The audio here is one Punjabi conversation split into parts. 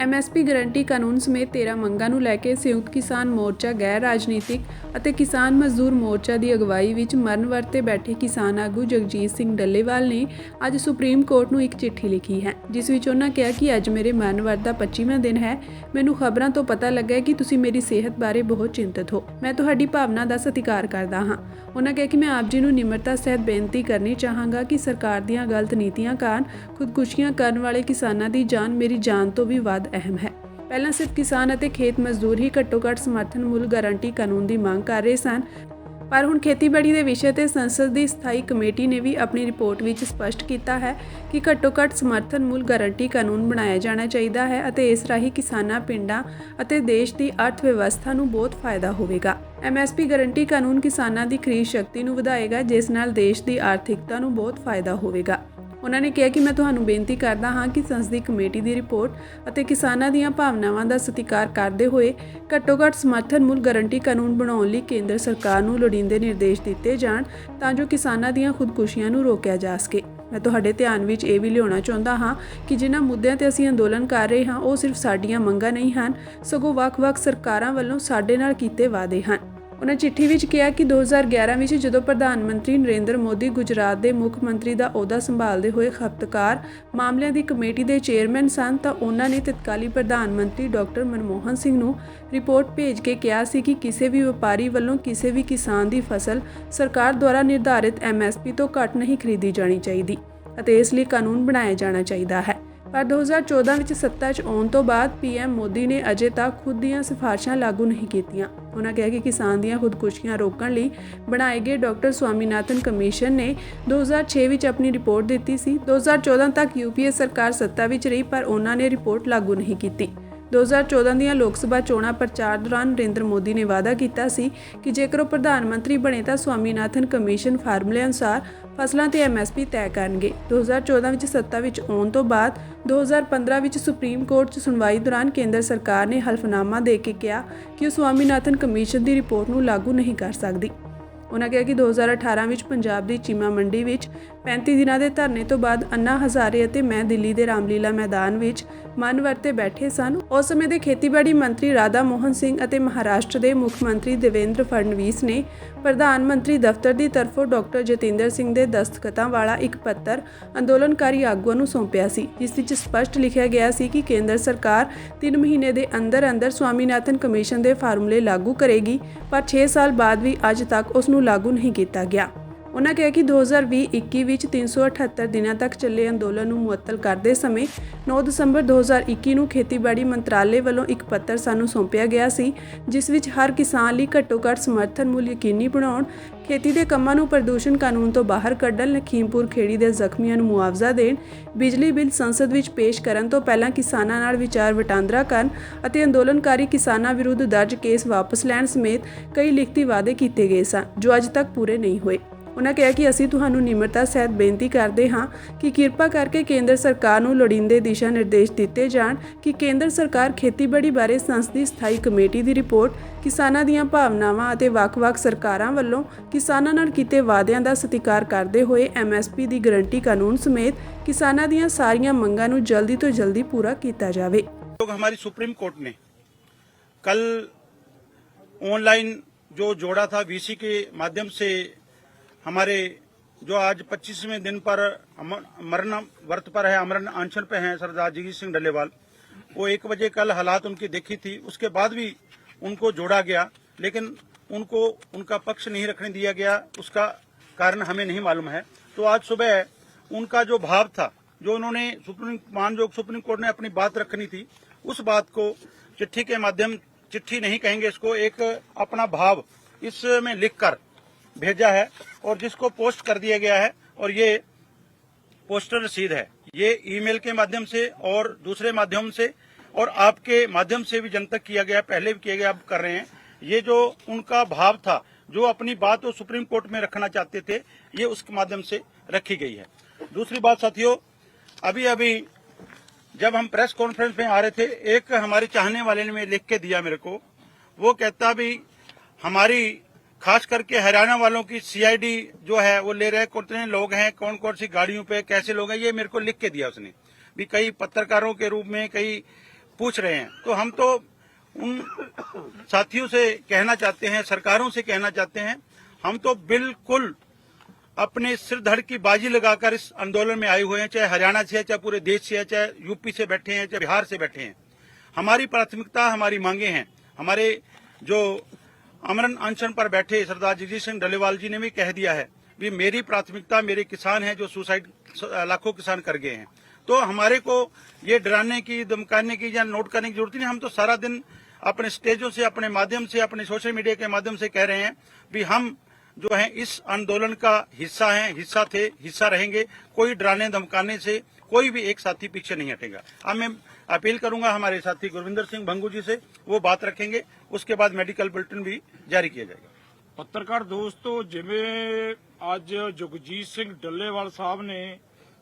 ਐਮਐਸਪੀ ਗਰੰਟੀ ਕਾਨੂੰਨ ਸਮੇਤ 13 ਮੰਗਾਂ ਨੂੰ ਲੈ ਕੇ ਸੰਯੁਕਤ ਕਿਸਾਨ ਮੋਰਚਾ, ਗੈਰ ਰਾਜਨੀਤਿਕ ਅਤੇ ਕਿਸਾਨ ਮਜ਼ਦੂਰ ਮੋਰਚਾ ਦੀ ਅਗਵਾਈ ਵਿੱਚ ਮਰਨ ਵਰਤੇ ਬੈਠੇ ਕਿਸਾਨ ਆਗੂ ਜਗਜੀਤ ਸਿੰਘ ਡੱਲੇਵਾਲ ਨੇ ਅੱਜ ਸੁਪਰੀਮ ਕੋਰਟ ਨੂੰ ਇੱਕ ਚਿੱਠੀ ਲਿਖੀ ਹੈ, ਜਿਸ ਵਿੱਚ ਉਹਨਾਂ ਕਿਹਾ ਕਿ ਅੱਜ ਮੇਰੇ ਮਰਨ ਵਰਤ ਦਾ 25ਵਾਂ ਦਿਨ ਹੈ। ਮੈਨੂੰ ਖਬਰਾਂ ਤੋਂ ਪਤਾ ਲੱਗਾ ਕਿ ਤੁਸੀਂ ਮੇਰੀ ਸਿਹਤ ਬਾਰੇ ਬਹੁਤ ਚਿੰਤਤ ਹੋ। ਮੈਂ ਤੁਹਾਡੀ ਭਾਵਨਾ ਦਾ ਸਤਿਕਾਰ ਕਰਦਾ ਹਾਂ। ਉਹਨਾਂ ਕਿਹਾ ਕਿ ਮੈਂ ਆਪ ਜੀ ਨੂੰ ਨਿਮਰਤਾ ਸਹਿਤ ਬੇਨਤੀ ਕਰਨੀ ਚਾਹਾਂਗਾ ਕਿ ਸਰਕਾਰ ਦੀਆਂ ਗਲਤ ਨੀਤੀਆਂ ਕਾਰਨ ਖੁਦਕੁਸ਼ੀਆਂ ਕਰਨ ਵਾਲੇ ਕਿਸਾਨਾਂ ਦੀ ਜਾਨ ਮੇਰੀ ਜਾਨ ਤੋਂ ਵੀ ਵੱਧ ਅਹਿਮ ਹੈ। ਪਹਿਲਾਂ ਸਿਰਫ ਕਿਸਾਨ ਅਤੇ ਖੇਤ ਮਜ਼ਦੂਰ ਹੀ ਘੱਟੋ-ਘੱਟ ਸਮਰਥਨ ਮੁੱਲ ਗਾਰੰਟੀ ਕਾਨੂੰਨ ਦੀ ਮੰਗ ਕਰ ਰਹੇ ਸਨ। ਪਰ ਹੁਣ ਖੇਤੀਬਾੜੀ ਦੇ ਵਿਸ਼ੇ ਤੇ ਸੰਸਦ ਦੀ ਸਥਾਈ ਕਮੇਟੀ ਨੇ ਵੀ ਆਪਣੀ ਰਿਪੋਰਟ ਵਿੱਚ ਸਪਸ਼ਟ ਕੀਤਾ ਹੈ ਕਿ ਘੱਟੋ-ਘੱਟ ਸਮਰਥਨ ਮੁੱਲ ਗਾਰੰਟੀ ਕਾਨੂੰਨ ਬਣਾਇਆ ਜਾਣਾ ਚਾਹੀਦਾ ਹੈ ਅਤੇ ਇਸ ਰਾਹੀਂ ਕਿਸਾਨਾਂ, ਪਿੰਡਾਂ ਅਤੇ ਦੇਸ਼ ਦੀ ਅਰਥ ਵਿਵਸਥਾ ਨੂੰ ਬਹੁਤ ਫਾਇਦਾ ਹੋਵੇਗਾ। ਐਮਐਸਪੀ ਗਾਰੰਟੀ ਕਾਨੂੰਨ ਕਿਸਾਨਾਂ ਦੀ ਖਰੀਦ ਸ਼ਕਤੀ ਨੂੰ ਵਧਾਏਗਾ, ਜਿਸ ਨਾਲ ਦੇਸ਼ ਦੀ ਆਰਥਿਕਤਾ ਨੂੰ ਬਹੁਤ ਫਾਇਦਾ ਹੋਵੇਗਾ। ਉਹਨਾਂ ਨੇ ਕਿਹਾ ਕਿ ਮੈਂ ਤੁਹਾਨੂੰ ਬੇਨਤੀ ਕਰਦਾ ਹਾਂ ਕਿ ਸੰਸਦੀ ਕਮੇਟੀ ਦੀ ਰਿਪੋਰਟ ਅਤੇ ਕਿਸਾਨਾਂ ਦੀਆਂ ਭਾਵਨਾਵਾਂ ਦਾ ਸਤਿਕਾਰ ਕਰਦੇ ਹੋਏ ਘੱਟੋ-ਘੱਟ ਸਮਰਥਨ ਮੁੱਲ ਗਾਰੰਟੀ ਕਾਨੂੰਨ ਬਣਾਉਣ ਲਈ ਕੇਂਦਰ ਸਰਕਾਰ ਨੂੰ ਲੋੜੀਂਦੇ ਨਿਰਦੇਸ਼ ਦਿੱਤੇ ਜਾਣ ਤਾਂ ਜੋ ਕਿਸਾਨਾਂ ਦੀਆਂ ਖੁਦਕੁਸ਼ੀਆਂ ਨੂੰ ਰੋਕਿਆ ਜਾ ਸਕੇ। ਮੈਂ ਤੁਹਾਡੇ ਧਿਆਨ ਵਿੱਚ ਇਹ ਵੀ ਲਿਆਉਣਾ ਚਾਹੁੰਦਾ ਹਾਂ ਕਿ ਜਿਨ੍ਹਾਂ ਮੁੱਦਿਆਂ ਤੇ ਅਸੀਂ ਅੰਦੋਲਨ ਕਰ ਰਹੇ ਹਾਂ, ਉਹ ਸਿਰਫ ਸਾਡੀਆਂ ਮੰਗਾਂ ਨਹੀਂ ਹਨ, ਸਗੋਂ ਵੱਖ-ਵੱਖ ਸਰਕਾਰਾਂ ਵੱਲੋਂ ਸਾਡੇ ਨਾਲ ਕੀਤੇ ਵਾਅਦੇ ਹਨ। ਉਹਨਾਂ ਚਿੱਠੀ ਵਿੱਚ ਕਿਹਾ ਕਿ 2011 ਵਿੱਚ ਜਦੋਂ ਪ੍ਰਧਾਨ ਮੰਤਰੀ ਨਰਿੰਦਰ ਮੋਦੀ ਗੁਜਰਾਤ ਦੇ ਮੁੱਖ ਮੰਤਰੀ ਦਾ ਅਹੁਦਾ ਸੰਭਾਲਦੇ ਹੋਏ ਖਪਤਕਾਰ ਮਾਮਲਿਆਂ ਦੀ ਕਮੇਟੀ ਦੇ ਚੇਅਰਮੈਨ ਸਨ ਤਾਂ ਉਹਨਾਂ ਨੇ ਤਤਕਾਲੀ ਪ੍ਰਧਾਨ ਮੰਤਰੀ ਡਾਕਟਰ ਮਨਮੋਹਨ ਸਿੰਘ ਨੂੰ ਰਿਪੋਰਟ ਭੇਜ ਕੇ ਕਿਹਾ ਸੀ ਕਿ ਕਿਸੇ ਵੀ ਵਪਾਰੀ ਵੱਲੋਂ ਕਿਸੇ ਵੀ ਕਿਸਾਨ ਦੀ ਫਸਲ ਸਰਕਾਰ ਦੁਆਰਾ ਨਿਰਧਾਰਿਤ ਐਮਐਸਪੀ ਤੋਂ ਘੱਟ ਨਹੀਂ ਖਰੀਦੀ ਜਾਣੀ ਚਾਹੀਦੀ ਅਤੇ ਇਸ ਲਈ ਕਾਨੂੰਨ ਬਣਾਇਆ ਜਾਣਾ ਚਾਹੀਦਾ ਹੈ। ਪਰ 2014 ਵਿੱਚ ਸੱਤਾ 'ਚ ਆਉਣ ਤੋਂ ਬਾਅਦ ਪੀਐਮ ਮੋਦੀ ਨੇ ਅਜੇ ਤੱਕ ਖੁਦ ਦੀਆਂ ਸਿਫਾਰਸ਼ਾਂ ਲਾਗੂ ਨਹੀਂ ਕੀਤੀਆਂ। ਉਹਨਾਂ ਕਿਹਾ ਕਿ ਕਿਸਾਨ ਦੀਆਂ ਖੁਦਕੁਸ਼ੀਆਂ ਰੋਕਣ ਲਈ ਬਣਾਏ ਗਏ ਡਾਕਟਰ ਸਵਾਮੀਨਾਥਨ ਕਮਿਸ਼ਨ ਨੇ 2006 ਵਿੱਚ ਆਪਣੀ ਰਿਪੋਰਟ ਦਿੱਤੀ ਸੀ। 2014 ਤੱਕ ਯੂਪੀਏ ਸਰਕਾਰ ਸੱਤਾ ਵਿੱਚ ਰਹੀ, ਪਰ ਉਹਨਾਂ ਨੇ ਰਿਪੋਰਟ ਲਾਗੂ ਨਹੀਂ ਕੀਤੀ। 2014 ਦੀਆਂ ਲੋਕ ਸਭਾ ਚੋਣਾਂ ਪ੍ਰਚਾਰ ਦੌਰਾਨ ਨਰਿੰਦਰ ਮੋਦੀ ਨੇ ਵਾਅਦਾ ਕੀਤਾ ਸੀ ਕਿ ਜੇਕਰ ਉਹ ਪ੍ਰਧਾਨ ਮੰਤਰੀ ਬਣੇ ਤਾਂ ਸਵਾਮੀਨਾਥਨ ਕਮਿਸ਼ਨ ਫਾਰਮੂਲੇ ਅਨੁਸਾਰ ਫਸਲਾਂ ਤੇ ਐਮਐਸਪੀ ਤੈਅ ਕਰਨਗੇ। 2014 ਵਿੱਚ ਸੱਤਾ ਵਿੱਚ ਆਉਣ ਤੋਂ ਬਾਅਦ 2015 ਵਿੱਚ ਸੁਪਰੀਮ ਕੋਰਟ 'ਚ ਸੁਣਵਾਈ ਦੌਰਾਨ ਕੇਂਦਰ ਸਰਕਾਰ ਨੇ ਹਲਫਨਾਮਾ ਦੇ ਕੇ ਕਿਹਾ ਕਿ ਉਹ ਸਵਾਮੀਨਾਥਨ ਕਮਿਸ਼ਨ ਦੀ ਰਿਪੋਰਟ ਨੂੰ ਲਾਗੂ ਨਹੀਂ ਕਰ ਸਕਦੀ। ਉਹਨਾਂ ਕਿਹਾ ਕਿ 2018 ਵਿੱਚ ਪੰਜਾਬ ਦੀ ਚੀਮਾ ਮੰਡੀ ਵਿੱਚ 35 ਦਿਨਾਂ ਦੇ ਧਰਨੇ ਤੋਂ ਬਾਅਦ ਅੰਨਾ ਹਜ਼ਾਰੇ ਅਤੇ ਮੈਂ ਦਿੱਲੀ ਦੇ ਰਾਮਲੀਲਾ ਮੈਦਾਨ ਵਿੱਚ ਮਨ ਵਰਤੇ ਬੈਠੇ ਸਨ। ਉਸ ਸਮੇਂ ਦੇ ਖੇਤੀਬਾੜੀ ਮੰਤਰੀ ਰਾਧਾ ਮੋਹਨ ਸਿੰਘ ਅਤੇ ਮਹਾਰਾਸ਼ਟਰ ਦੇ ਮੁੱਖ ਮੰਤਰੀ ਦੇਵੇਂਦਰ ਫੜਨਵੀਸ ਨੇ ਪ੍ਰਧਾਨ ਮੰਤਰੀ ਦਫ਼ਤਰ ਦੀ ਤਰਫੋਂ ਡਾਕਟਰ ਜਤਿੰਦਰ ਸਿੰਘ ਦੇ ਦਸਤਖਤਾਂ ਵਾਲਾ ਇੱਕ ਪੱਤਰ ਅੰਦੋਲਨਕਾਰੀ ਆਗੂਆਂ ਨੂੰ ਸੌਂਪਿਆ ਸੀ, ਜਿਸ ਵਿੱਚ ਸਪਸ਼ਟ ਲਿਖਿਆ ਗਿਆ ਸੀ ਕਿ ਕੇਂਦਰ ਸਰਕਾਰ 3 ਮਹੀਨੇ ਦੇ ਅੰਦਰ ਅੰਦਰ ਸਵਾਮੀਨਾਥਨ ਕਮਿਸ਼ਨ ਦੇ ਫਾਰਮੂਲੇ ਲਾਗੂ ਕਰੇਗੀ, ਪਰ 6 ਸਾਲ ਬਾਅਦ ਵੀ ਅੱਜ ਤੱਕ ਉਸ ਨੂੰ ਲਾਗੂ ਨਹੀਂ ਕੀਤਾ ਗਿਆ। ਉਹਨਾਂ ਕਿਹਾ ਕਿ 2020-21 ਵਿੱਚ 378 ਦਿਨਾਂ ਤੱਕ ਚੱਲੇ ਅੰਦੋਲਨ ਨੂੰ ਮੁਅੱਤਲ ਕਰਦੇ ਸਮੇਂ 9 ਦਸੰਬਰ 2021 ਨੂੰ ਖੇਤੀਬਾੜੀ ਮੰਤਰਾਲੇ ਵੱਲੋਂ ਇੱਕ ਪੱਤਰ ਸਾਨੂੰ ਸੌਂਪਿਆ ਗਿਆ ਸੀ, ਜਿਸ ਵਿੱਚ ਹਰ ਕਿਸਾਨ ਲਈ ਘੱਟੋ-ਘੱਟ ਸਮਰਥਨ ਮੁੱਲ ਯਕੀਨੀ ਬਣਾਉਣ, ਖੇਤੀ ਦੇ ਕੰਮਾਂ ਨੂੰ ਪ੍ਰਦੂਸ਼ਣ ਕਾਨੂੰਨ ਤੋਂ ਬਾਹਰ ਕੱਢਣ, ਲਖੀਮਪੁਰ ਖੇੜੀ ਦੇ ਜ਼ਖਮੀਆਂ ਨੂੰ ਮੁਆਵਜ਼ਾ ਦੇਣ, ਬਿਜਲੀ ਬਿੱਲ ਸੰਸਦ ਵਿੱਚ ਪੇਸ਼ ਕਰਨ ਤੋਂ ਪਹਿਲਾਂ ਕਿਸਾਨਾਂ ਨਾਲ ਵਿਚਾਰ ਵਟਾਂਦਰਾ ਕਰਨ ਅਤੇ ਅੰਦੋਲਨਕਾਰੀ ਕਿਸਾਨਾਂ ਵਿਰੁੱਧ ਦਰਜ ਕੇਸ ਵਾਪਸ ਲੈਣ ਸਮੇਤ ਕਈ ਲਿਖਤੀ ਵਾਅਦੇ ਕੀਤੇ ਗਏ ਸਨ, ਜੋ ਅੱਜ ਤੱਕ ਪੂਰੇ ਨਹੀਂ ਹੋਏ। ਉਹਨਾਂ ਕਿਹਾ ਕਿ ਅਸੀਂ ਤੁਹਾਨੂੰ ਨਿਮਰਤਾ ਸਹਿਤ ਬੇਨਤੀ ਕਰਦੇ ਹਾਂ ਕਿ ਕਿਰਪਾ ਕਰਕੇ ਕੇਂਦਰ ਸਰਕਾਰ ਨੂੰ ਲੋੜੀਂਦੇ ਦਿਸ਼ਾ ਨਿਰਦੇਸ਼ ਦਿੱਤੇ ਜਾਣ ਕਿ ਕੇਂਦਰ ਸਰਕਾਰ ਖੇਤੀਬਾੜੀ ਬਾਰੇ ਸੰਸਦੀ ਸਥਾਈ ਕਮੇਟੀ ਦੀ ਰਿਪੋਰਟ ਕਿਸਾਨਾਂ ਦੀਆਂ ਭਾਵਨਾਵਾਂ ਅਤੇ ਵੱਖ-ਵੱਖ ਸਰਕਾਰਾਂ ਵੱਲੋਂ ਕਿਸਾਨਾਂ ਨਾਲ ਕੀਤੇ ਵਾਅਦਿਆਂ ਦਾ ਸਤਿਕਾਰ ਕਰਦੇ ਹੋਏ ਐਮਐਸਪੀ ਦੀ ਗਾਰੰਟੀ ਕਾਨੂੰਨ ਸਮੇਤ ਕਿਸਾਨਾਂ ਦੀਆਂ ਸਾਰੀਆਂ ਮੰਗਾਂ ਨੂੰ ਜਲਦੀ ਤੋਂ ਜਲਦੀ ਪੂਰਾ ਕੀਤਾ ਜਾਵੇ लोग हमारी सुप्रीम कोर्ट ने कल ऑनलाइन जो जोड़ा था वीसी के माध्यम से हमारे जो आज 25वें दिन पर मरण व्रत पर है, अमरण अनशन पे हैं सरदार जगजीत सिंह डल्लेवाल वो एक बजे कल हालात उनकी देखी थी, उसके बाद भी उनको जोड़ा गया, लेकिन उनको उनका पक्ष नहीं रखने दिया गया, उसका कारण हमें नहीं मालूम है। तो आज सुबह उनका जो भाव था, जो उन्होंने सुप्रीम मानयोग सुप्रीम कोर्ट ने अपनी बात रखनी थी, उस बात को चिट्ठी के माध्यम, चिट्ठी नहीं कहेंगे इसको, एक अपना भाव इसमें लिखकर भेजा है और जिसको पोस्ट कर दिया गया है और ये पोस्टर रसीद है। ये ईमेल के माध्यम से और दूसरे माध्यम से और आपके माध्यम से भी जन तक किया गया पहले भी किया गया अब कर रहे हैं। ये जो उनका भाव था, जो अपनी बात वो सुप्रीम कोर्ट में रखना चाहते थे, ये उसके माध्यम से रखी गई है। दूसरी बात साथियों अभी अभी जब हम प्रेस कॉन्फ्रेंस में आ रहे थे, एक हमारे चाहने वाले ने लिख के दिया मेरे को। वो कहता भी, हमारी खास करके हरियाणा वालों की सीआईडी जो है, वो ले रहे कितने लोग हैं कौन कौन सी गाड़ियों पे, कैसे लोग हैं, ये मेरे को लिख के दिया उसने। भी कई पत्रकारों के रूप में कई पूछ रहे हैं। तो हम तो उन साथियों से कहना चाहते हैं, सरकारों से कहना चाहते हैं, हम तो बिल्कुल अपने सिर धड़ की बाजी लगाकर इस आंदोलन में आए हुए हैं, चाहे हरियाणा से है, चाहे पूरे देश से है, चाहे यूपी से बैठे हैं, चाहे बिहार से बैठे हैं। हमारी प्राथमिकता, हमारी मांगे हैं। हमारे जो अमरन अनशन पर बैठे सरदार जगजीत सिंह डलेवाल जी ने भी कह दिया है, भी मेरी प्राथमिकता मेरे किसान हैं जो सुसाइड लाखों किसान कर गए हैं। तो हमारे को ये डराने की, धमकाने की या नोट करने की ज़रूरत नहीं, हम तो सारा दिन अपने स्टेजों से, अपने माध्यम से, अपने सोशल मीडिया के माध्यम से कह रहे हैं भी हम जो है, इस आंदोलन का हिस्सा हैं, हिस्सा थे, हिस्सा रहेंगे, कोई डराने, धमकाने से कोई भी एक साथी पीछे नहीं हटेगा। अब मैं अपील करूंगा हमारे साथी गुरविंदर सिंह भंगू जी से वो बात रखेंगे उसके बाद मेडिकल बुलेटिन भी जारी किया जाएगा ਪੱਤਰਕਾਰ ਦੋਸਤੋ ਜਿਵੇਂ ਅੱਜ ਜਗਜੀਤ ਸਿੰਘ ਡੱਲੇਵਾਲ ਸਾਹਿਬ ਨੇ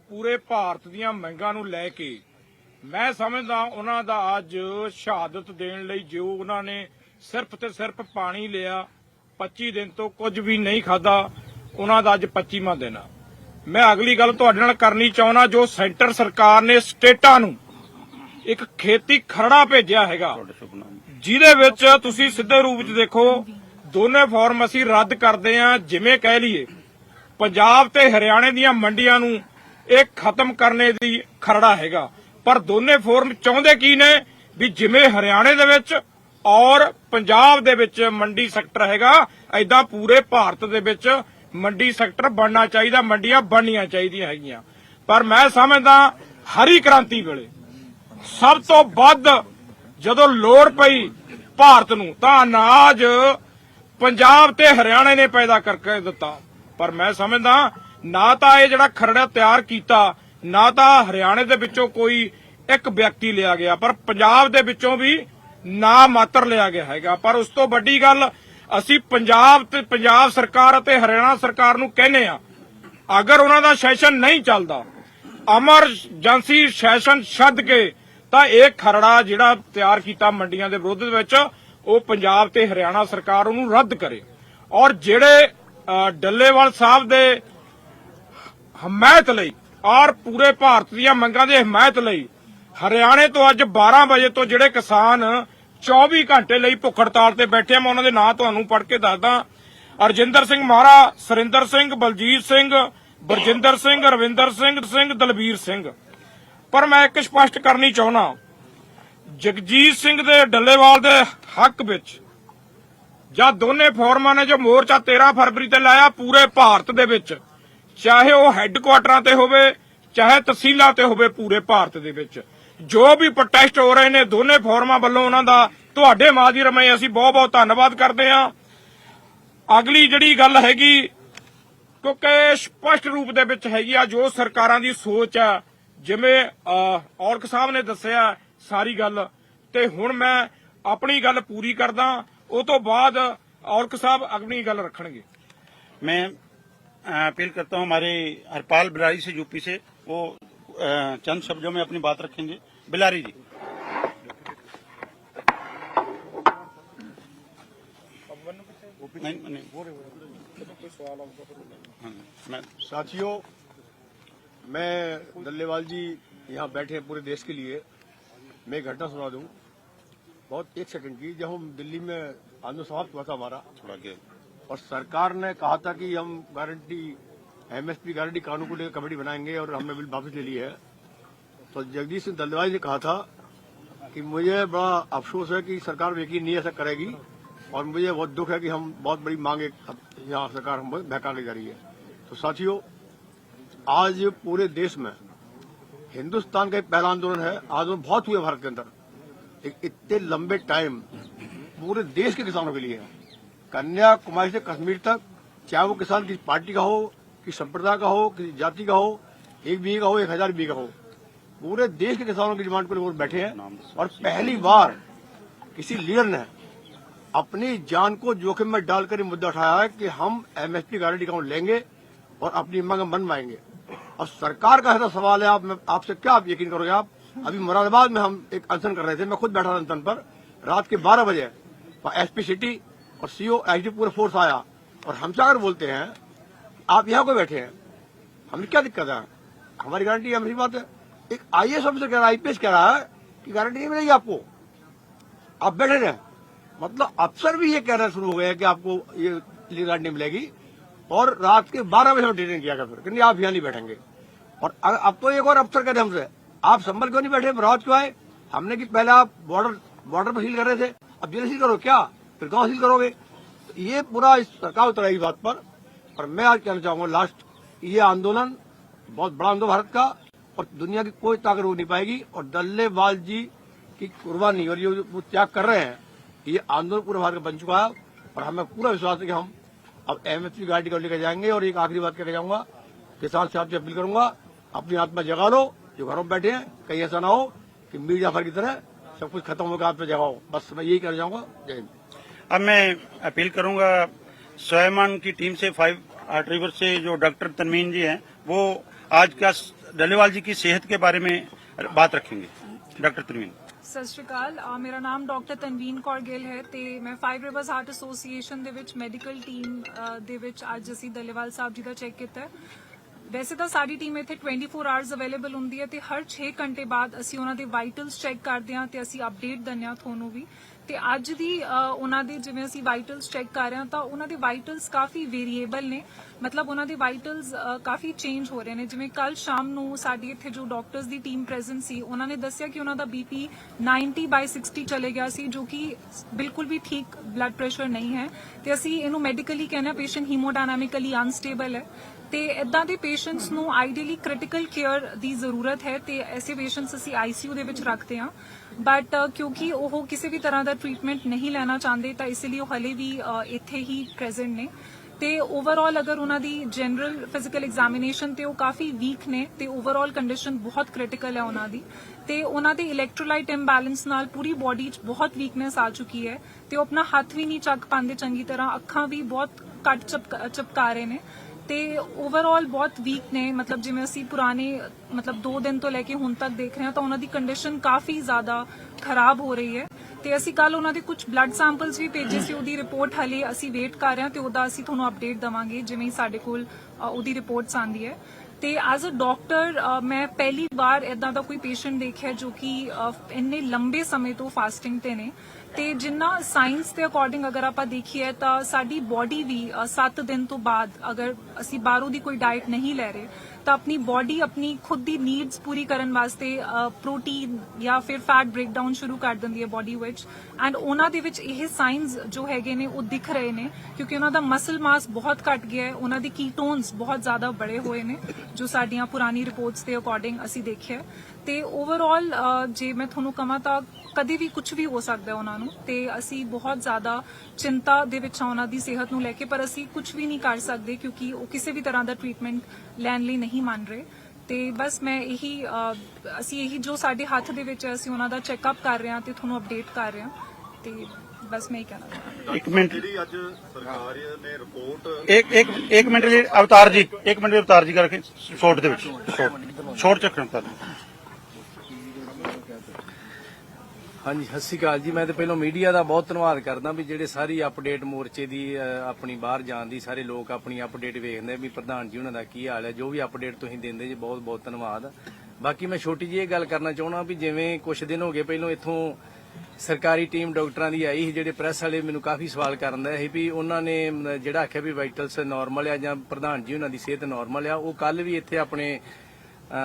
ਪੂਰੇ ਭਾਰਤ ਦੀਆਂ ਮੰਗਾਂ ਨੂੰ ਲੈ ਕੇ ਮੈਂ ਸਮਝਦਾ ਉਹਨਾਂ ਦਾ ਅੱਜ ਸ਼ਹਾਦਤ ਦੇਣ ਲਈ ਜੋ ਉਹਨਾਂ ਨੇ ਸਿਰਫ ਤੇ ਸਿਰਫ ਪਾਣੀ ਲਿਆ 25 ਦਿਨ ਤੋਂ ਕੁਝ ਵੀ ਨਹੀਂ ਖਾਦਾ ਉਹਨਾਂ ਦਾ ਅੱਜ 25ਵਾਂ ਦਿਨ ਆ ਮੈਂ ਅਗਲੀ ਗੱਲ ਤੁਹਾਡੇ ਨਾਲ ਕਰਨੀ ਚਾਹੁੰਦਾ ਜੋ ਸੈਂਟਰ ਸਰਕਾਰ ਨੇ ਸਟੇਟਾਂ ਨੂੰ ਇੱਕ ਖੇਤੀ ਖਰੜਾ ਭੇਜਿਆ ਹੈਗਾ। ਜਿਹਦੇ ਵਿੱਚ ਤੁਸੀਂ ਸਿੱਧੇ ਰੂਪ ਵਿੱਚ ਦੇਖੋ ਦੋਨੇ ਫਾਰਮ ਅਸੀਂ ਰੱਦ ਕਰਦੇ ਹਾਂ ਜਿਵੇਂ ਕਹਿ ਲਈਏ। ਪੰਜਾਬ ਤੇ ਹਰਿਆਣੇ ਦੀਆਂ ਮੰਡੀਆਂ ਨੂੰ ਇਹ ਖਤਮ ਕਰਨੇ ਦੀ ਖਰੜਾ ਹੈਗਾ। ਪਰ ਦੋਨੇ ਫੋਰਮ ਚਾਹੁੰਦੇ ਕੀ ਨੇ? ਵੀ ਜਿਵੇਂ ਹਰਿਆਣੇ ਦੇ ਵਿੱਚ ਔਰ ਪੰਜਾਬ ਦੇ ਵਿੱਚ ਮੰਡੀ ਸੈਕਟਰ ਹੈਗਾ ਐਦਾਂ ਪੂਰੇ ਭਾਰਤ ਦੇ ਵਿੱਚ ਮੰਡੀ ਸੈਕਟਰ ਬਣਨਾ ਚਾਹੀਦਾ ਮੰਡੀਆਂ ਬਣਨੀਆਂ ਚਾਹੀਦੀਆਂ ਹੈਗੀਆਂ। ਪਰ ਮੈਂ ਸਮਝਦਾ ਹਰੀ ਕ੍ਰਾਂਤੀ ਵੇਲੇ ਸਭ ਤੋਂ ਵੱਧ ਜਦੋਂ ਲੋੜ ਪਈ ਭਾਰਤ ਨੂੰ, ਤਾਂ ਅਨਾਜ ਪੰਜਾਬ ਤੇ ਹਰਿਆਣੇ ਨੇ ਪੈਦਾ ਕਰਕੇ ਦਿੱਤਾ। ਪਰ ਮੈਂ ਸਮਝਦਾ ਨਾ ਤਾਂ ਇਹ ਜਿਹੜਾ ਖਰੜਾ ਤਿਆਰ ਕੀਤਾ, ਨਾ ਤਾਂ ਹਰਿਆਣੇ ਦੇ ਵਿੱਚੋਂ ਕੋਈ ਇੱਕ ਵਿਅਕਤੀ ਲਿਆ ਗਿਆ, ਪਰ ਪੰਜਾਬ ਦੇ ਵਿੱਚੋਂ ਵੀ ਨਾ ਮਾਤਰ ਲਿਆ ਗਿਆ ਹੈਗਾ। ਪਰ ਉਸ ਤੋਂ ਵੱਡੀ ਗੱਲ, ਅਸੀਂ ਪੰਜਾਬ ਤੇ ਪੰਜਾਬ ਸਰਕਾਰ ਅਤੇ ਹਰਿਆਣਾ ਸਰਕਾਰ ਨੂੰ ਕਹਿੰਦੇ ਆ ਅਗਰ ਉਹਨਾਂ ਦਾ ਸੈਸ਼ਨ ਨਹੀਂ ਚੱਲਦਾ, ਅਮਰ ਜੰਸੀ ਸੈਸ਼ਨ ਛੱਡ ਕੇ ਤਾਂ ਇਹ ਖਰੜਾ ਜਿਹੜਾ ਤਿਆਰ ਕੀਤਾ ਮੰਡੀਆਂ ਦੇ ਵਿਰੋਧ ਦੇ ਵਿੱਚ, ਉਹ ਪੰਜਾਬ ਤੇ ਹਰਿਆਣਾ ਸਰਕਾਰ ਉਹਨੂੰ ਰੱਦ ਕਰੇ। ਔਰ ਜਿਹੜੇ ਡੱਲੇਵਾਲ ਸਾਹਿਬ ਦੇ ਹਮਾਇਤ ਲਈ ਔਰ ਪੂਰੇ ਭਾਰਤ ਦੀਆਂ ਮੰਗਾਂ ਦੇ ਹਮਾਇਤ ਲਈ, ਹਰਿਆਣੇ ਤੋਂ ਅੱਜ 12 ਵਜੇ ਤੋਂ ਜਿਹੜੇ ਕਿਸਾਨ 24 ਘੰਟੇ ਲਈ ਭੁੱਖ ਹੜਤਾਲ ਤੇ ਬੈਠੇ ਆ, ਮੈਂ ਉਹਨਾਂ ਦੇ ਨਾਂ ਤੁਹਾਨੂੰ ਪੜ੍ਹ ਕੇ ਦੱਸਦਾ। ਅਰਜਿੰਦਰ ਸਿੰਘ ਮਹਾਰਾ ਸੁਰਿੰਦਰ ਸਿੰਘ, ਬਲਜੀਤ ਸਿੰਘ, ਬਰਜਿੰਦਰ ਸਿੰਘ, ਰਵਿੰਦਰ ਸਿੰਘ ਸਿੰਘ ਦਲਬੀਰ ਸਿੰਘ। ਪਰ ਮੈਂ ਇੱਕ ਸਪਸ਼ਟ ਕਰਨੀ ਚਾਹੁੰਦਾ ਜਗਜੀਤ ਸਿੰਘ ਦੇ ਡੱਲੇਵਾਲ ਦੇ ਹੱਕ ਵਿੱਚ ਜਾਂ ਦੋਨੇ ਫੋਰਮਾਂ ਨੇ ਜੋ ਮੋਰਚਾ 13 ਫਰਵਰੀ ਤੇ ਲਾਇਆ ਪੂਰੇ ਭਾਰਤ ਦੇ ਵਿੱਚ, ਚਾਹੇ ਉਹ ਹੈੱਡਕੁਆਟਰਾਂ ਤੇ ਹੋਵੇ, ਚਾਹੇ ਤਹਿਸੀਲਾਂ ਤੇ ਹੋਵੇ ਪੂਰੇ ਭਾਰਤ ਦੇ ਵਿੱਚ। ਜੋ ਵੀ ਪ੍ਰੋਟੈਸਟ ਹੋ ਰਹੇ ਨੇ, ਦੋਨੇ ਫੋਰਮਾਂ ਵੱਲੋਂ ਉਹਨਾਂ ਦਾ ਤੁਹਾਡੇ ਮਾਧਿਅਮ ਰਾਹੀਂ ਅਸੀਂ ਬਹੁਤ ਬਹੁਤ ਧੰਨਵਾਦ ਕਰਦੇ ਹਾਂ। ਅਗਲੀ ਜਿਹੜੀ ਗੱਲ ਹੈਗੀ, ਕਿਉਂਕਿ ਸਪਸ਼ਟ ਰੂਪ ਦੇ ਵਿੱਚ ਹੈਗੀ ਆ, ਜੋ ਸਰਕਾਰਾਂ ਦੀ ਸੋਚ ਆ ਜਿਵੇਂ ਅਹ, ਔਰਕ ਸਾਹਿਬ ਨੇ ਦੱਸਿਆ ਸਾਰੀ ਗੱਲ ਤੇ ਹੁਣ ਮੈਂ ਆਪਣੀ ਗੱਲ ਪੂਰੀ ਕਰਦਾ ਉਹ ਤੋਂ ਬਾਅਦ ਔਰਕ ਸਾਹਿਬ ਆਪਣੀ ਗੱਲ ਰੱਖਣਗੇ मैं अ, अपील करता हूं हमारे हरपाल बिलारी से यूपी से वो अ, चंद शब्दों में अपनी बात रखेंगे बिलारी जी नहीं, नहीं, हाँ, मैं साथियों मैं दल्लेवाल जी यहाँ बैठे हैं पूरे देश के लिए। मैं घटना सुना दूँ। बहुत एक सेकंड की जब हम दिल्ली में आंदोलन समाप्त हुआ था हमारा और सरकार ने कहा था कि हम गारंटी एमएसपी गारंटी कानून को लेकर कमेटी बनाएँगे और हमने बिल वापस ले लिया है। तो जगदीश सिंह दल्लेवाल ने कहा था कि मुझे बड़ा अफसोस है कि सरकार यकीन नहीं ऐसा करेगी और मुझे बहुत दुख है कि हम बहुत बड़ी मांग यहाँ सरकार हम बहका ले जा रही है। तो साथियों आज पूरे देश में हिंदुस्तान का एक पहला आंदोलन है। आंदोलन बहुत हुए भारत के अंदर। इतने लंबे टाइम पूरे देश के किसानों के लिए। कन्याकुमारी से कश्मीर तक, चाहे वो किसान किसी पार्टी का हो, किसी संप्रदाय का हो, किसी जाति का हो, एक बीघे हो, एक हज़ार बीघे हो। पूरे देश के किसानों की डिमांड लेकर वो बैठे हैं और पहली बार किसी लीडर ने अपनी जान को जोखिम में डालकर मुद्दा उठाया है कि हम एमएसपी गारंटी अकाउंट लेंगे और अपनी मांग मनवाएँगे और सरकार का ऐसा सवाल है, आप मैं, आपसे क्या आप यकीन करोगे आप? अभी मुरादाबाद में हम एक अनशन कर रहे थे, मैं खुद बैठा था अनशन पर। रात के 12 बजे एसपी सिटी और सीओ एसडी पूरा फोर्स आया। और हमसे अगर बोलते हैं, आप यहाँ को बैठे हैं? हमें क्या दिक्कत है? हमारी गारंटी हमारी बात है। एक आई एस ऑफिसर कह रहा है, आईपीएस कह रहा है कि गारंटी नहीं मिलेगी आपको। आप बैठे रहे। मतलब अफसर भी ये कहना शुरू हो गया कि आपको ये गारंटी मिलेगी। और रात के बारह बजे हम ट्रेनिंग किया फिर, कि नहीं, आप यहाँ नहीं बैठेंगे। और अब तो एक और अफसर कहते हमसे, आप संभल क्यों नहीं बैठे? रात क्यों आए? हमने कि पहले आप बॉर्डर बॉर्डर पर सील कर रहे थे, अब जेल सील करो, क्या? फिर गाँव सील करोगे? तो ये पूरा इस सरकार उतर इस बात पर। और मैं आज कहना चाहूँगा लास्ट ये आंदोलन बहुत बड़ा आंदोलन भारत का, और दुनिया की कोई ताकत रोक नहीं पाएगी। और दल्लेवाल जी की कुर्बानी और ये वो त्याग कर रहे हैं, ये आंदोलन पूरा भारत का बन चुका है। और हमें पूरा विश्वास है कि हम अब एमएसपी गाड़ी को लेकर जाएँगे। और एक आखिरी बात करके जाऊँगा किसान साहब से अपील करूँगा अपनी आत्मा जगा लो जो घरों में बैठे हैं कहीं ऐसा ना हो कि मीर जाफर की तरह सब कुछ खत्म होकर आत्मा जगाओ बस मैं यही कहना चाहूंगा जय हिंद अब मैं अपील करूंगा स्वयमान की टीम से फाइव आर्ट से जो डॉक्टर तनवीन जी हैं वो आज का डलेवाल जी की सेहत के बारे में बात रखेंगे डॉक्टर तनवीन ਸਤਿ ਸ਼੍ਰੀ ਅਕਾਲ ਅ, ਮੇਰਾ ਨਾਮ ਡਾਕਟਰ ਤਨਵੀਨ ਕੌਰ ਗਿੱਲ ਹੈ ਤੇ ਮੈਂ ਫਾਈਵ ਰਿਵਰਸ ਹਾਰਟ ਐਸੋਸੀਏਸ਼ਨ ਦੇ ਵਿੱਚ ਮੈਡੀਕਲ ਟੀਮ ਦੇ ਵਿੱਚ ਅੱਜ ਅਸੀਂ ਦਲੇਵਾਲ ਸਾਹਿਬ ਜੀ ਦਾ ਚੈੱਕ ਕੀਤਾ ਹੈ ਵੈਸੇ ਤਾਂ ਸਾਡੀ ਟੀਮ ਇੱਥੇ 24 ਆਵਰਸ ਅਵੇਲੇਬਲ ਹੁੰਦੀ ਹੈ ਤੇ ਹਰ 6 ਘੰਟੇ ਬਾਅਦ ਅਸੀਂ ਉਹਨਾਂ ਦੇ ਵਾਈਟਲਸ ਚੈੱਕ ਕਰਦੇ ਹਾਂ ਤੇ ਅਸੀਂ ਅਪਡੇਟ ਦਿੰਦੇ ਹਾਂ ਤੁਹਾਨੂੰ ਵੀ। ਤੇ ਅੱਜ ਦੀ ਅ, ਉਹਨਾਂ ਦੇ ਜਿਵੇਂ ਅਸੀਂ ਵਾਈਟਲਸ ਚੈੱਕ ਕਰ ਰਹੇ ਹਾਂ ਤਾਂ ਉਹਨਾਂ ਦੇ ਵਾਈਟਲਸ ਕਾਫੀ ਵੇਰੀਏਬਲ ਨੇ। ਮਤਲਬ ਉਹਨਾਂ ਦੇ ਵਾਈਟਲਸ ਕਾਫੀ ਚੇਂਜ ਹੋ ਰਹੇ ਨੇ। ਜਿਵੇਂ ਕੱਲ ਸ਼ਾਮ ਨੂੰ ਸਾਡੀ ਇੱਥੇ ਜੋ ਡਾਕਟਰਸ ਦੀ ਟੀਮ ਪ੍ਰੈਜ਼ੈਂਟ ਸੀ ਉਹਨਾਂ ਨੇ ਦੱਸਿਆ ਕਿ ਉਹਨਾਂ ਦਾ ਬੀਪੀ 90 ਬਾਈ 60 ਚਲੇ ਗਿਆ ਸੀ ਜੋ ਕਿ ਬਿਲਕੁਲ ਵੀ ਠੀਕ ਬਲੱਡ ਪ੍ਰੈਸ਼ਰ ਨਹੀਂ ਹੈ। ਤੇ ਅਸੀਂ ਇਹਨੂੰ ਮੈਡੀਕਲੀ ਕਹਿੰਦੇ ਪੇਸ਼ੈਂਟ ਹੀਮੋਡਾਇਨਾਮਿਕਲੀ ਅਨਸਟੇਬਲ ਹੈ। ਤੇ ਇਦਾਂ ਦੇ ਪੇਸ਼ੈਂਟਸ ਨੂੰ ਆਈਡੀਅਲੀ ਕ੍ਰਿਟੀਕਲ ਕੇਅਰ ਦੀ ਜ਼ਰੂਰਤ ਹੈ ਤੇ ਐਸੇ ਪੇਸ਼ੈਂਟਸ ਅਸੀਂ ਆਈਸੀਯੂ ਦੇ ਵਿੱਚ ਰੱਖਦੇ ਹਾਂ। ਬਟ ਕਿਉਂਕਿ ਉਹ ਕਿਸੇ ਵੀ ਤਰ੍ਹਾਂ ਦਾ ਟ੍ਰੀਟਮੈਂਟ ਨਹੀਂ ਲੈਣਾ ਚਾਹੁੰਦੇ ਤਾਂ ਇਸ ਲਈ ਉਹ ਹਲੇ ਵੀ ਇੱਥੇ ਹੀ ਪ੍ਰੈਜ਼ੈਂਟ ਨੇ ਤੇ ਓਵਰਆਲ ਅਗਰ ਉਹਨਾਂ ਦੀ ਜਨਰਲ ਫਿਜ਼ੀਕਲ ਐਗਜ਼ਾਮੀਨੇਸ਼ਨ ਤੇ ਉਹ ਕਾਫੀ ਵੀਕ ਨੇ ਤੇ ਓਵਰਆਲ ਕੰਡੀਸ਼ਨ ਬਹੁਤ ਕ੍ਰਿਟੀਕਲ ਹੈ ਉਹਨਾਂ ਦੀ ਤੇ ਉਹਨਾਂ ਦੇ ਇਲੈਕਟ੍ਰੋਲਾਈਟ ਇੰਬੈਲੈਂਸ ਨਾਲ ਪੂਰੀ ਬਾਡੀ 'ਚ ਬਹੁਤ ਵੀਕਨੈਸ ਆ ਚੁੱਕੀ ਹੈ ਤੇ ਉਹ ਆਪਣਾ ਹੱਥ ਵੀ ਨਹੀਂ ਚੱਕ ਪਾਉਂਦੇ ਚੰਗੀ ਤਰ੍ਹਾਂ ਅੱਖਾਂ ਵੀ ਬਹੁਤ ਘੱਟ ਚਪਕ- ਚਪਕਾ ਰਹੇ ਨੇ ਤੇ ਓਵਰਆਲ ਬਹੁਤ ਵੀਕ ਨੇ, ਮਤਲਬ ਜਿਵੇਂ ਅਸੀਂ ਪੁਰਾਣੇ, ਮਤਲਬ 2 ਦਿਨ ਤੋਂ ਲੈ ਕੇ ਹੁਣ ਤੱਕ ਦੇਖ ਰਹੇ ਹਾਂ, ਤਾਂ ਉਹਨਾਂ ਦੀ ਕੰਡੀਸ਼ਨ ਕਾਫੀ ਜ਼ਿਆਦਾ ਖਰਾਬ ਹੋ ਰਹੀ ਹੈ। ਤੇ ਅਸੀਂ ਕੱਲ ਉਹਨਾਂ ਦੇ ਕੁਝ ਬਲੱਡ ਸੈਂਪਲਸ ਵੀ ਭੇਜੇ ਸੀ, ਉਹਦੀ ਰਿਪੋਰਟ ਹਲੇ ਅਸੀਂ ਵੇਟ ਕਰ ਰਹੇ ਹਾਂ ਤੇ ਉਹਦਾ ਅਸੀਂ ਤੁਹਾਨੂੰ ਅਪਡੇਟ ਦਵਾਂਗੇ, ਜਿਵੇਂ ਹੀ ਸਾਡੇ ਕੋਲ ਉਹਦੀ ਰਿਪੋਰਟਸ ਆਂਦੀ ਹੈ। ਤੇ ਐਜ਼ ਅ ਡਾਕਟਰ ਮੈਂ ਪਹਿਲੀ ਵਾਰ ਇਦਾਂ ਦਾ ਕੋਈ ਪੇਸ਼ੈਂਟ ਦੇਖਿਆ ਜੋ ਕਿ ਇੰਨੇ ਲੰਬੇ ਸਮੇਂ ਤੋਂ ਫਾਸਟਿੰਗ ਤੇ ਨੇ। ਤੇ ਜਿੰਨਾ ਸਾਇੰਸ ਦੇ ਅਕੋਰਡਿੰਗ ਅਗਰ ਆਪਾਂ ਦੇਖੀਏ ਤਾਂ ਸਾਡੀ ਬਾਡੀ ਵੀ 7 ਦਿਨ ਤੋਂ ਬਾਅਦ ਅਗਰ ਅਸੀਂ ਬਾਹਰੋਂ ਦੀ ਕੋਈ ਡਾਈਟ ਨਹੀਂ ਲੈ ਰਹੇ, ਤਾਂ ਆਪਣੀ ਬਾਡੀ ਆਪਣੀ ਖੁਦ ਦੀ ਨੀਡਸ ਪੂਰੀ ਕਰਨ ਵਾਸਤੇ ਪ੍ਰੋਟੀਨ ਜਾਂ ਫਿਰ ਫੈਟ ਬ੍ਰੇਕਡਾਊਨ ਸ਼ੁਰੂ ਕਰ ਦਿੰਦੀ ਹੈ ਬਾਡੀ ਵਿੱਚ। ਐਂਡ ਉਹਨਾਂ ਦੇ ਵਿੱਚ ਇਹ ਸਾਈਨਸ ਜੋ ਹੈਗੇ ਨੇ ਉਹ ਦਿਖ ਰਹੇ ਨੇ, ਕਿਉਂਕਿ ਉਹਨਾਂ ਦਾ ਮਸਲ ਮਾਸ ਬਹੁਤ ਘਟ ਗਿਆ ਹੈ, ਉਹਨਾਂ ਦੀ ਕੀਟੋਨਸ ਬਹੁਤ ਜ਼ਿਆਦਾ ਬੜੇ ਹੋਏ ਨੇ, ਜੋ ਸਾਡੀਆਂ ਪੁਰਾਣੀ ਰਿਪੋਰਟਸ ਦੇ ਅਕੋਰਡਿੰਗ ਅਸੀਂ ਦੇਖਿਆ ਤੇ ਓਵਰਆਲ ਜੇ ਮੈਂ ਤੁਹਾਨੂੰ ਕਹਾਂ ਤਾਂ ਕਦੇ ਵੀ ਕੁਝ ਵੀ ਹੋ ਸਕਦਾ ਹੈ ਉਹਨਾਂ ਨੂੰ ਤੇ ਅਸੀਂ ਬਹੁਤ ਜ਼ਿਆਦਾ ਚਿੰਤਾ ਦੇ ਵਿੱਚ ਹਾਂ ਉਹਨਾਂ ਦੀ ਸਿਹਤ ਨੂੰ ਲੈ ਕੇ ਪਰ ਅਸੀਂ ਕੁਝ ਵੀ ਨਹੀਂ ਕਰ ਸਕਦੇ ਕਿਉਂਕਿ ਉਹ ਕਿਸੇ ਵੀ ਤਰ੍ਹਾਂ ਦਾ ਟ੍ਰੀਟਮੈਂਟ ਲੈਣ ਲਈ ਨਹੀਂ ਮੰਨ ਰਹੇ। ਤੇ ਬਸ ਮੈਂ ਇਹੀ ਅਸੀਂ ਇਹੀ ਜੋ ਸਾਡੇ ਹੱਥ ਦੇ ਵਿੱਚ ਹੈ ਅਸੀਂ ਉਹਨਾਂ ਦਾ ਚੈੱਕਅਪ ਕਰ ਰਹੇ ਹਾਂ ਤੇ ਤੁਹਾਨੂੰ ਅਪਡੇਟ ਕਰ ਰਹੇ ਹਾਂ। ਤੇ ਬਸ ਮੈਂ ਇਹ ਕਹਿਣਾ ਚਾਹੁੰਦਾ। ਇੱਕ ਮਿੰਟ। ਜਿਹੜੀ ਅੱਜ ਸਰਕਾਰ ਨੇ ਰਿਪੋਰਟ ਇੱਕ ਇੱਕ ਇੱਕ ਮਿੰਟ ਜੀ ਅਵਤਾਰ ਜੀ ਇੱਕ ਮਿੰਟ ਜੀ ਅਵਤਾਰ ਜੀ ਕਰਕੇ ਸ਼ੋਰਟ ਦੇ ਵਿੱਚ ਸ਼ੋਰਟ ਸ਼ੋਰਟ ਚੱਕਰ ਅਵਤਾਰ ਹਾਂਜੀ, ਸਤਿ ਸ਼੍ਰੀ ਅਕਾਲ ਜੀ। ਮੈਂ ਤੇ ਪਹਿਲਾਂ ਮੀਡੀਆ ਦਾ ਬਹੁਤ ਧੰਨਵਾਦ ਕਰਦਾ ਵੀ ਜਿਹੜੇ ਸਾਰੀ ਅਪਡੇਟ ਮੋਰਚੇ ਦੀ ਆਪਣੀ ਬਾਹਰ ਜਾਣ ਦੀ, ਸਾਰੇ ਲੋਕ ਆਪਣੀ ਅਪਡੇਟ ਵੇਖਦੇ ਵੀ ਪ੍ਰਧਾਨ ਜੀ ਉਹਨਾਂ ਦਾ ਕੀ ਹਾਲ ਹੈ। ਜੋ ਵੀ ਅਪਡੇਟ ਤੁਸੀਂ ਦਿੰਦੇ ਜੀ, ਬਹੁਤ ਬਹੁਤ ਧੰਨਵਾਦ। ਬਾਕੀ ਮੈਂ ਛੋਟੀ ਜਿਹੀ ਇਹ ਗੱਲ ਕਰਨਾ ਚਾਹੁੰਦਾ ਵੀ ਜਿਵੇਂ ਕੁਝ ਦਿਨ ਹੋ ਗਏ ਪਹਿਲਾਂ ਇੱਥੋਂ ਸਰਕਾਰੀ ਟੀਮ ਡਾਕਟਰਾਂ ਦੀ ਆਈ ਸੀ, ਜਿਹੜੇ ਪ੍ਰੈਸ ਵਾਲੇ ਮੈਨੂੰ ਕਾਫੀ ਸਵਾਲ ਕਰਨ ਦਾ ਸੀ ਵੀ ਉਹਨਾਂ ਨੇ ਜਿਹੜਾ ਆਖਿਆ ਵੀ ਵਾਈਟਲਸ ਨਾਰਮਲ ਆ ਜਾਂ ਪ੍ਰਧਾਨ ਜੀ ਉਹਨਾਂ ਦੀ ਸਿਹਤ ਨਾਰਮਲ ਆ, ਉਹ ਕੱਲ ਵੀ ਇੱਥੇ ਆਪਣੇ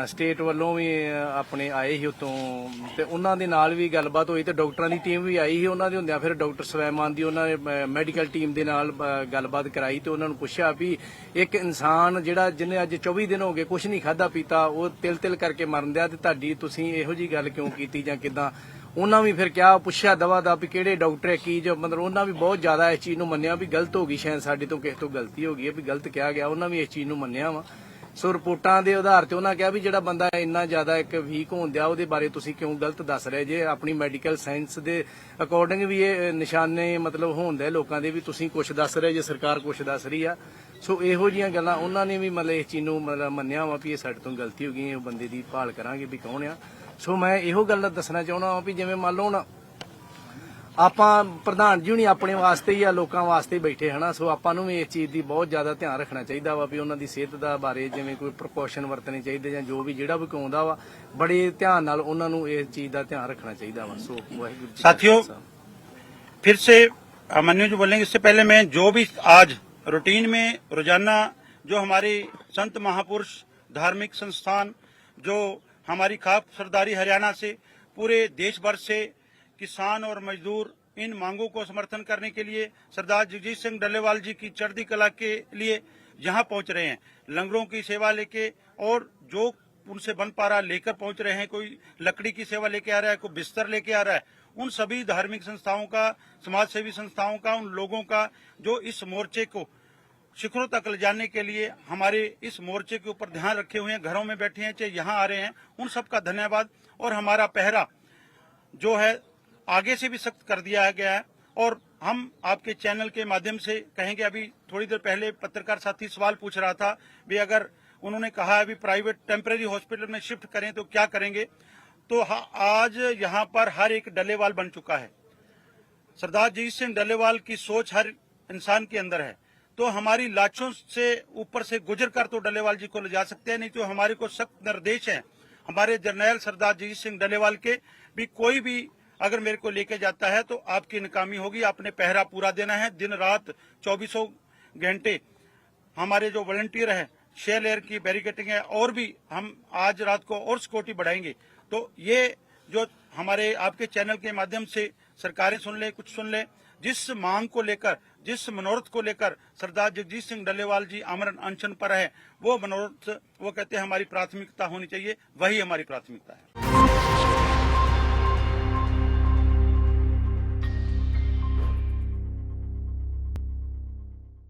ਸਟੇਟ ਵੱਲੋਂ ਵੀ ਆਪਣੇ ਆਏ ਸੀ ਉਤੋਂ। ਤੇ ਉਹਨਾਂ ਦੇ ਨਾਲ ਵੀ ਗੱਲਬਾਤ ਹੋਈ ਤੇ ਡਾਕਟਰਾਂ ਦੀ ਟੀਮ ਵੀ ਆਈ ਸੀ, ਉਹਨਾਂ ਦੇ ਹੁੰਦਿਆਂ ਫਿਰ ਡਾਕਟਰ ਸਵੈਮਾਨ ਦੀ ਉਹਨਾਂ ਨੇ ਮੈਡੀਕਲ ਟੀਮ ਦੇ ਨਾਲ ਗੱਲਬਾਤ ਕਰਾਈ ਤੇ ਉਹਨਾਂ ਨੂੰ ਪੁੱਛਿਆ ਵੀ ਇੱਕ ਇਨਸਾਨ ਜਿਹੜਾ ਜਿਹਨੇ ਅੱਜ 24 ਦਿਨ ਹੋ ਗਏ ਕੁਝ ਨਹੀਂ ਖਾਦਾ ਪੀਤਾ, ਉਹ ਤਿਲ ਤਿਲ ਕਰਕੇ ਮਰਨ ਦਿਆ ਤੇ ਤੁਹਾਡੀ ਤੁਸੀਂ ਇਹੋ ਜੀ ਗੱਲ ਕਿਉਂ ਕੀਤੀ ਜਾਂ ਕਿਦਾਂ? ਉਹਨਾਂ ਵੀ ਫਿਰ ਕਿਹਾ, ਪੁੱਛਿਆ ਦਵਾ ਦਾ ਵੀ ਕਿਹੜੇ ਡਾਕਟਰ ਹੈ, ਕੀ ਜੋ, ਮਤਲਬ ਉਹਨਾਂ ਵੀ ਬਹੁਤ ਜ਼ਿਆਦਾ ਇਸ ਚੀਜ਼ ਨੂੰ ਮੰਨਿਆ ਵੀ ਗਲਤ ਹੋ ਗਈ, ਸ਼ਾਇਦ ਸਾਡੇ ਤੋਂ ਕਿਸੇ ਤੋਂ ਗਲਤੀ ਹੋ ਗਈ ਹੈ, ਵੀ ਗਲਤ ਕਿਹਾ ਗਿਆ, ਉਹਨਾਂ ਵੀ ਇਸ ਚੀਜ਼ ਨੂੰ ਮੰਨਿਆ ਵਾ। ਸੋ ਰਿਪੋਰਟਾਂ ਦੇ ਆਧਾਰ ਤੇ ਉਹਨਾਂ ਕਿਹਾ ਵੀ ਜਿਹੜਾ ਬੰਦਾ ਇੰਨਾ ਜ਼ਿਆਦਾ ਇੱਕ ਵੀਕ ਹੁੰਦਿਆ ਉਹਦੇ ਬਾਰੇ ਤੁਸੀਂ ਕਿਉਂ ਗਲਤ ਦੱਸ ਰਹੇ ਜੇ? ਆਪਣੀ ਮੈਡੀਕਲ ਸਾਇੰਸ ਦੇ ਅਕੋਰਡਿੰਗ ਵੀ ਇਹ ਨਿਸ਼ਾਨੇ ਮਤਲਬ ਹੁੰਦੇ ਲੋਕਾਂ ਦੇ ਵੀ ਤੁਸੀਂ ਕੁਝ ਦੱਸ ਰਹੇ ਜੇ, ਸਰਕਾਰ ਕੁਝ ਦੱਸ ਰਹੀ ਆ। ਸੋ ਇਹੋ ਜੀਆਂ ਗੱਲਾਂ ਉਹਨਾਂ ਨੇ ਵੀ ਮਤਲਬ ਇਸ ਚੀਜ਼ ਨੂੰ ਮਤਲਬ ਮੰਨਿਆ ਵਾ ਵੀ ਇਹ ਸਾਡੇ ਤੋਂ ਗਲਤੀ ਹੋ ਗਈ, ਇਹ ਬੰਦੇ ਦੀ ਭਾਲ ਕਰਾਂਗੇ ਵੀ ਕੌਣ ਆ। ਸੋ ਮੈਂ ਇਹੋ ਗੱਲ ਦੱਸਣਾ ਚਾਹੁੰਦਾ ਹਾਂ ਵੀ ਜਿਵੇਂ ਮੰਨ ਲਓ ਹੁਣ ਆਪਾਂ ਪ੍ਰਧਾਨ ਜੀ ਹੁਣੀ ਆਪਣੇ ਵਾਸਤੇ ਹੀ ਆ ਲੋਕਾਂ ਵਾਸਤੇ ਹੀ ਬੈਠੇ ਹਨਾ ਸੋ ਆਪਾਂ ਨੂੰ ਵੀ ਇਸ ਚੀਜ਼ ਦੀ ਬਹੁਤ ਜ਼ਿਆਦਾ ਧਿਆਨ ਰੱਖਣਾ ਚਾਹੀਦਾ ਵਾ ਵੀ ਉਹਨਾਂ ਦੀ ਸਿਹਤ ਦਾ ਬਾਰੇ ਜਿਵੇਂ ਕੋਈ ਪ੍ਰੀਕਾਸ਼ਨ ਵਰਤਣੇ ਚਾਹੀਦੇ ਜਾਂ ਜੋ ਵੀ ਜਿਹੜਾ ਵੀ ਕੋਈ ਆਉਂਦਾ ਵਾ ਬੜੇ ਧਿਆਨ ਨਾਲ ਉਹਨਾਂ ਨੂੰ ਇਸ ਚੀਜ਼ ਦਾ ਧਿਆਨ ਰੱਖਣਾ ਚਾਹੀਦਾ ਵਾ ਸੋ ਵਾਹਿਗੁਰੂ ਜੀ ਕਾ ਸਾਥੀਓ, ਖਾਲਸਾ। फिर से अमन्यु जी बोलेंगे इससे पहले मैं जो भी आज रूटीन में रोजाना जो हमारे संत महापुरुष धार्मिक संस्थान जो हमारी खाप सरदारी हरियाणा से पूरे देश भर से किसान और मजदूर इन मांगों को समर्थन करने के लिए सरदार जगजीत सिंह डल्लेवाल जी की चढ़ती कला के लिए यहाँ पहुँच रहे हैं। लंगरों की सेवा लेके और जो उनसे बन पा रहा लेकर पहुँच रहे हैं, कोई लकड़ी की सेवा लेके आ रहा है, कोई बिस्तर लेके आ रहा है, उन सभी धार्मिक संस्थाओं का समाज सेवी संस्थाओं का, उन लोगों का जो इस मोर्चे को शिखरों तक ले जाने के लिए हमारे इस मोर्चे के ऊपर ध्यान रखे हुए हैं, घरों में बैठे हैं, चाहे यहाँ आ रहे हैं, उन सबका धन्यवाद। और हमारा पहरा जो है आगे से भी सख्त कर दिया गया है। और हम आपके चैनल के माध्यम से कहेंगे, अभी थोड़ी देर पहले पत्रकार साथी सवाल पूछ रहा था भी अगर उन्होंने कहा अभी प्राइवेट टेम्पररी हॉस्पिटल में शिफ्ट करें तो क्या करेंगे? तो आज यहाँ पर हर एक डलेवाल बन चुका है। सरदार जी सिंह डलेवाल की सोच हर इंसान के अंदर है। तो हमारी लाशों से ऊपर से गुजर कर तो डलेवाल जी को ले जा सकते हैं, नहीं तो हमारे को सख्त निर्देश है। हमारे जर्नैल सरदार जी सिंह डलेवाल के भी कोई भी अगर मेरे को लेके जाता है तो आपकी नाकामी होगी, आपने पहरा पूरा देना है। दिन रात चौबीसों घंटे हमारे जो वॉलंटियर है शेल एयर की बैरिकेटिंग है, और भी हम आज रात को और सिक्योरिटी बढ़ाएँगे। तो ये जो हमारे, आपके चैनल के माध्यम से सरकारें सुन ले, कुछ सुन ले, जिस मांग को लेकर, जिस मनोरथ को लेकर सरदार जगजीत सिंह डल्लेवाल जी आमरण अनशन पर है, वो मनोरथ, वो कहते हैं हमारी प्राथमिकता होनी चाहिए, वही हमारी प्राथमिकता है।